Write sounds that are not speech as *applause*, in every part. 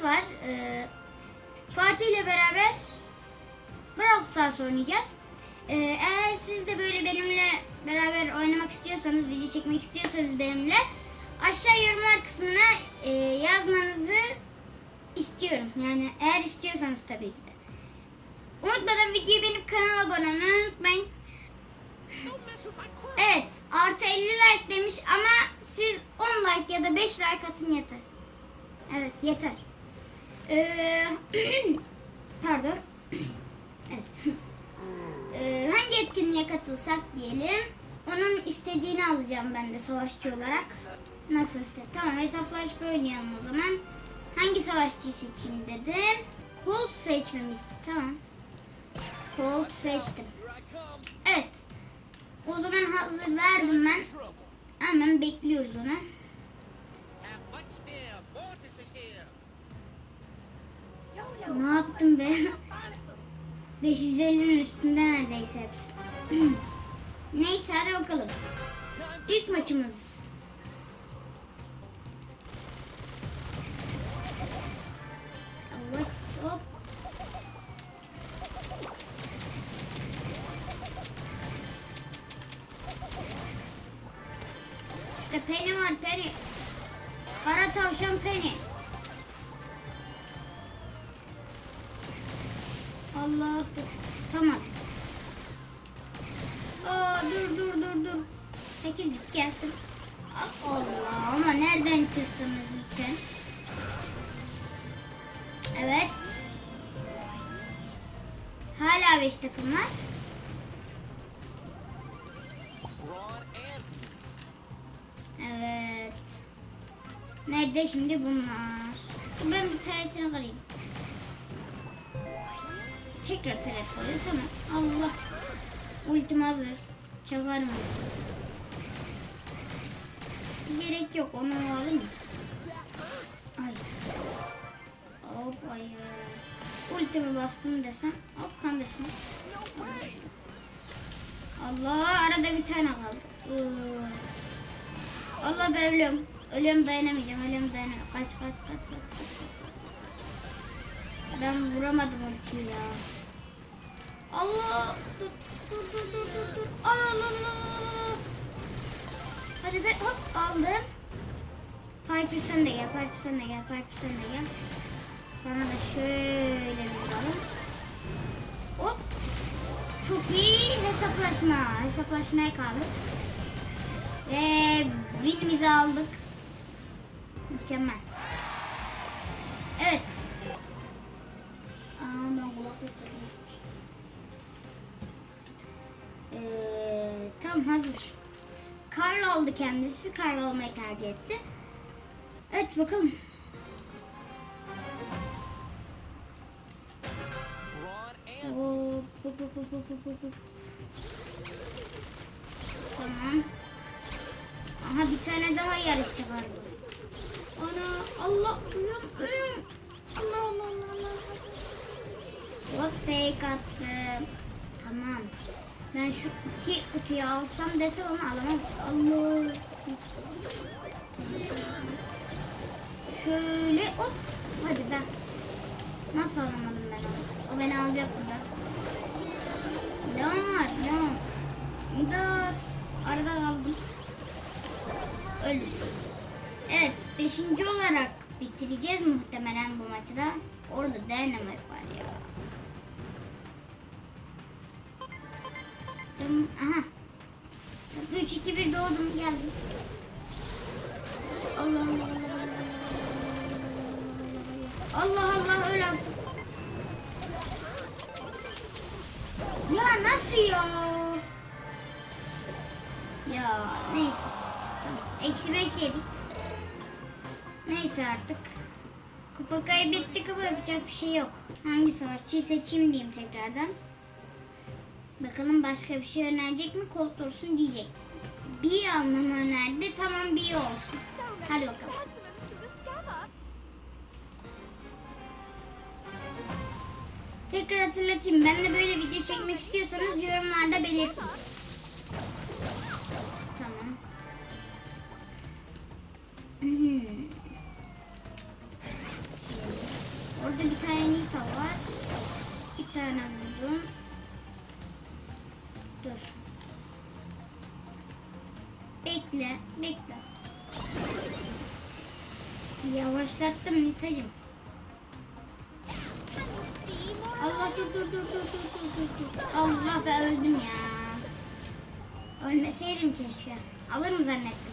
Fatih var. Ee, Fatih ile beraber Brawl Stars oynayacağız. Ee, eğer siz de böyle benimle beraber oynamak istiyorsanız, video çekmek istiyorsanız benimle aşağı yorumlar kısmına e, yazmanızı istiyorum. Yani eğer istiyorsanız tabii ki de. Unutmadan videoyu beğenip kanala abone olmayı unutmayın. Evet artı 50 like demiş ama siz 10 like ya da 5 like atın yeter. Evet yeter. Ee, *clears throat* pardon. *clears throat* evet. *clears throat* Ee, hangi etkinliğe katılsak diyelim. Onun istediğini alacağım ben de savaşçı olarak. Nasılsa. Tamam hesaplaşma oynayalım o zaman. Hangi savaşçıyı seçeyim dedim. Colt seçmemi istedi. Tamam. Colt seçtim. Evet. O zaman hazır verdim ben. Hemen bekliyoruz onu. Ne yaptım be? *laughs* 550'nin üstünde neredeyse hepsi. *clears throat* Neyse hadi bakalım. İlk maçımız. Evet, hop. İşte Penny var Penny. Kara tavşan Penny. Allah. Tamam. Aa, dur dur dur dur. 8 bit gelsin. Aa, Allah ama nereden çıktınız lütfen? Evet. Hala 5 takım var. Evet. Nerede şimdi bunlar? Ben bir taretini kırayım. Tekrar koyuyor. Tamam. Allah. Ultim hazır. Çalarım. Gerek yok. Onu alayım mı? Ay. Hop ay. Ultimi bastım desem. Hop kandırsın. Allah arada bir tane kaldı. Allah ben ölüyorum. Ölüyorum dayanamayacağım. Ölüyorum dayanamayacağım. Kaç kaç kaç kaç kaç. kaç. Ben vuramadım ultiyi ya. Allah dur dur dur dur dur dur. Allah. Hadi be hop aldım. Piper sen de gel. Piper sen de gel. Piper sen de gel. Sana da şöyle bir vuralım. Hop. Çok iyi hesaplaşma. Hesaplaşmaya kaldık. Ve winimizi aldık. Mükemmel. Hazır. Karl aldı kendisi. Karl almayı tercih etti. Evet bakalım. Hop, hop, hop, hop, hop, hop. Tamam. Aha bir tane daha yarışçı var. Ana Allah. Allah Allah Allah Allah. Hop fake attım. Tamam. Ben şu iki kutuyu alsam desem onu alamam. Allah. Şöyle hop. Hadi ben. Nasıl alamadım ben onu? O beni alacak burada. Devam var. Devam. İmdat. Arada kaldım. Öldüm. Evet. Beşinci olarak bitireceğiz muhtemelen bu maçı da. Orada Dynamite var ya. Aha. 3 2 1 doğdum geldim. Allah Allah Allah Allah öyle yaptım. Ya nasıl ya? Ya neyse. Eksi 5 yedik. Neyse artık. Kupa kaybettik ama yapacak bir şey yok. Hangi savaşçıyı seçeyim diyeyim tekrardan. Bakalım başka bir şey önerecek mi? Colt dursun diyecek. Bir anlamı önerdi. Tamam bir olsun. Hadi bakalım. Tekrar hatırlatayım. Ben de böyle video çekmek istiyorsanız yorumlarda belirtin. Bekle, bekle. Yavaşlattım Nitacım. Allah dur dur dur dur dur dur dur. Allah be öldüm ya. Ölmeseydim keşke. Alırım zannettim.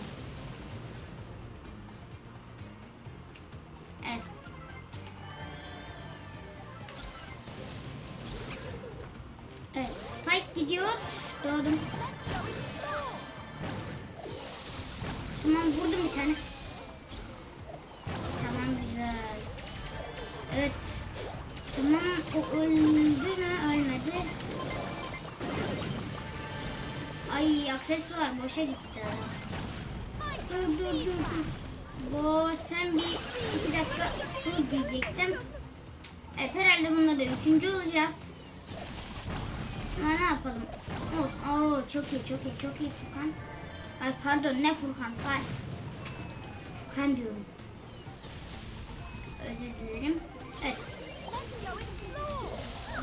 Evet. Evet, Spike gidiyor. Doğdum. Tamam vurdum bir tane. Tamam güzel. Evet. Tamam o öldü mü? Ölmedi. Ay aksesuar boşa gitti. Dur dur dur dur. Bu sen bir iki dakika dur diyecektim. Evet herhalde bunda da üçüncü olacağız. Ama ne yapalım? Olsun. Oo, çok iyi çok iyi çok iyi Furkan. Ay pardon ne Furkan? Fay. Furkan diyorum. Özür dilerim. Evet.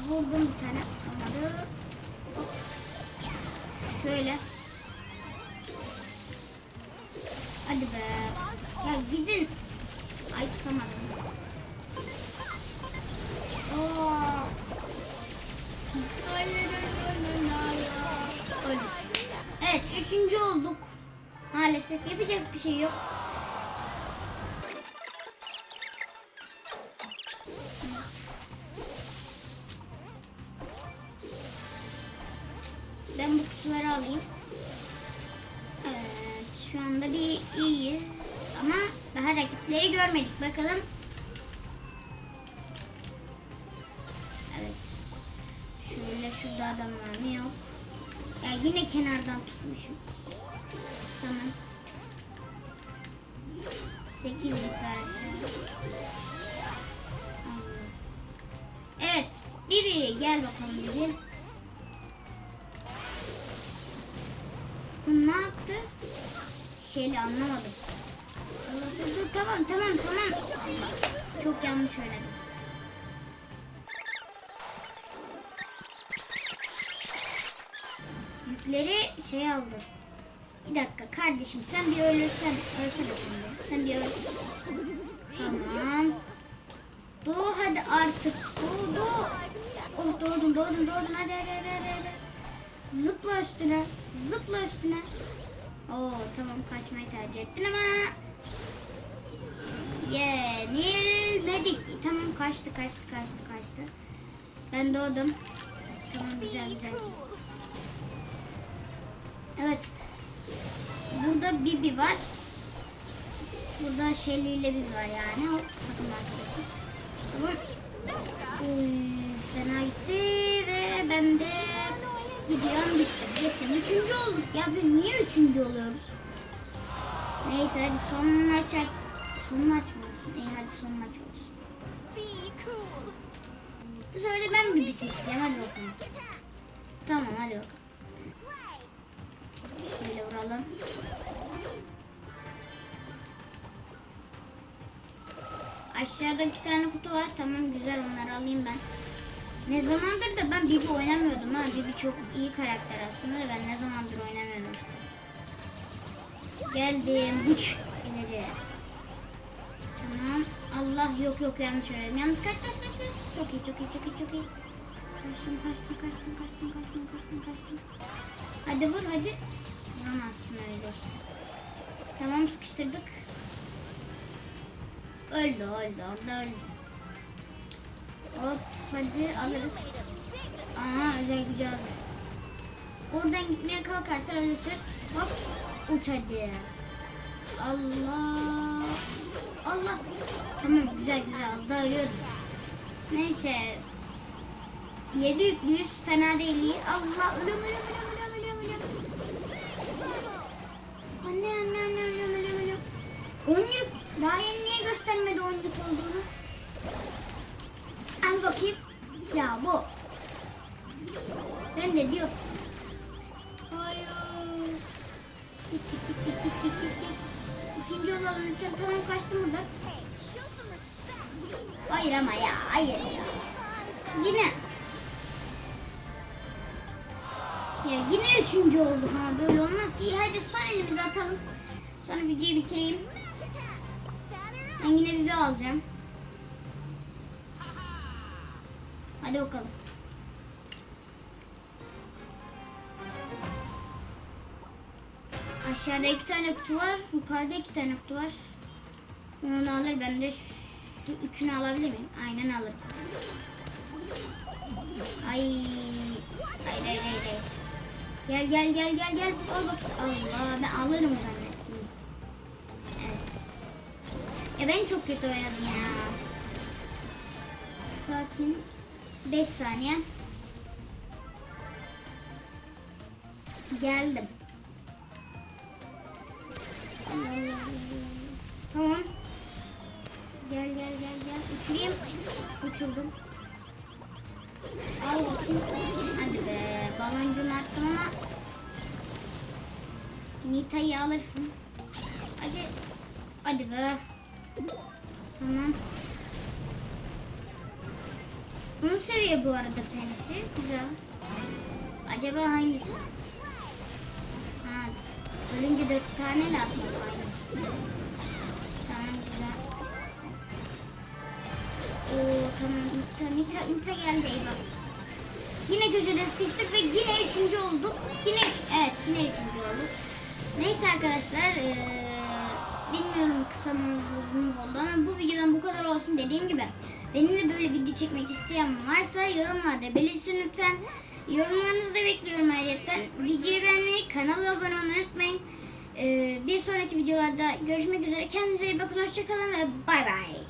Vurdum bir tane. Olmadı. Şöyle. Hadi be. Ya gidin. Ay tutamadım. Üçüncü olduk. Maalesef yapacak bir şey yok. Ben bu kutuları alayım. Evet şu anda bir iyiyiz. Ama daha rakipleri görmedik. Bakalım. Evet. Şöyle şurada adam mı? Yok. Ya yine kenardan tutmuşum. Tamam. 8 bir tane. Evet. Biri gel bakalım biri. Bu ne yaptı? Şeyle anlamadım. Tamam tamam tamam. Çok yanlış söyledim. Yükleri şey aldı. Bir dakika kardeşim sen bir ölürsen ölsene sen. Sen bir öl. Tamam. Doğu hadi artık. Doğu doğu. Oh doğdun doğdun doğdun hadi hadi hadi hadi. hadi. Zıpla üstüne. Zıpla üstüne. Oo tamam kaçmayı tercih ettin ama yenilmedik. Tamam kaçtı kaçtı kaçtı kaçtı. Ben doğdum. Tamam güzel güzel güzel. Evet. Burada Bibi var. Burada Shelly ile Bibi var yani. O takım arkadaşı. Tamam. Uy, fena gitti ve ben de gidiyorum gittim. Gittim. Üçüncü olduk. Ya biz niye üçüncü oluyoruz? Neyse hadi son maç son maç mı olsun? İyi hadi son maç olsun. Bu sefer ben Bibi seçeceğim. Hadi bakalım. Aşağıda iki tane kutu var. Tamam güzel onları alayım ben. Ne zamandır da ben Bibi oynamıyordum ha. Bibi çok iyi karakter aslında da ben ne zamandır oynamıyorum işte. Geldim. Uç ileri. Tamam. Allah yok yok yanlış söyledim. Yalnız kaç kaç. Çok iyi çok iyi çok iyi çok iyi. Kaçtım kaçtım kaçtım kaçtım kaçtım kaçtım kaçtım. Hadi vur hadi. Vuramazsın öyle işte. Tamam sıkıştırdık. Öldü öldü orada öldü. Hop hadi alırız. Aha özel gücü alır. Oradan gitmeye kalkarsan ölürsün. Hop uç hadi. Allah. Allah. Tamam güzel güzel az daha ölüyordum. Neyse. Yedi yüklüyüz fena değil. Allah ölüm ölüm ölüm yük olduğunu? Al bakayım. Ya bu. Ben de diyor. Hayır. Git. İkinci olalım lütfen. Tamam kaçtım buradan. Hayır ama ya hayır ya. Yine. Ya yine üçüncü oldu ha böyle olmaz ki. Hadi son elimizi atalım. Sonra videoyu bitireyim. Ben yine bir alacağım. Hadi bakalım. Aşağıda iki tane kutu var. Yukarıda iki tane kutu var. Onu alır. Ben de şu üçünü alabilir miyim? Aynen alırım. Ay. Hayır hayır hayır. hayır. Gel gel gel gel gel. Al bak. Allah ben alırım zannettim. Evet. Ya ben çok kötü oynadım ya. Sakin. 5 saniye. Geldim. Tamam. Gel gel gel gel. Uçurayım. Uçurdum. Al bakayım. Hadi be. Baloncumu attım ama Nita'yı alırsın. Hadi. Hadi be. Tamam. 10 seviye bu arada penisi. Güzel. Acaba hangisi? Ha, ölünce 4 tane aynı. Tamam güzel. Oo tamam Nita, Nita, Nita geldi eyvah. Yine köşede sıkıştık ve yine üçüncü olduk. Yine üç, evet yine üçüncü olduk. Neyse arkadaşlar eee, bilmiyorum kısa mı uzun mu oldu ama bu videodan bu kadar olsun dediğim gibi. Benimle böyle video çekmek isteyen varsa yorumlarda belirsin lütfen. Yorumlarınızı da bekliyorum ayrıca. Videoyu beğenmeyi, kanala abone olmayı unutmayın. Eee, bir sonraki videolarda görüşmek üzere. Kendinize iyi bakın. Hoşçakalın ve bay bay.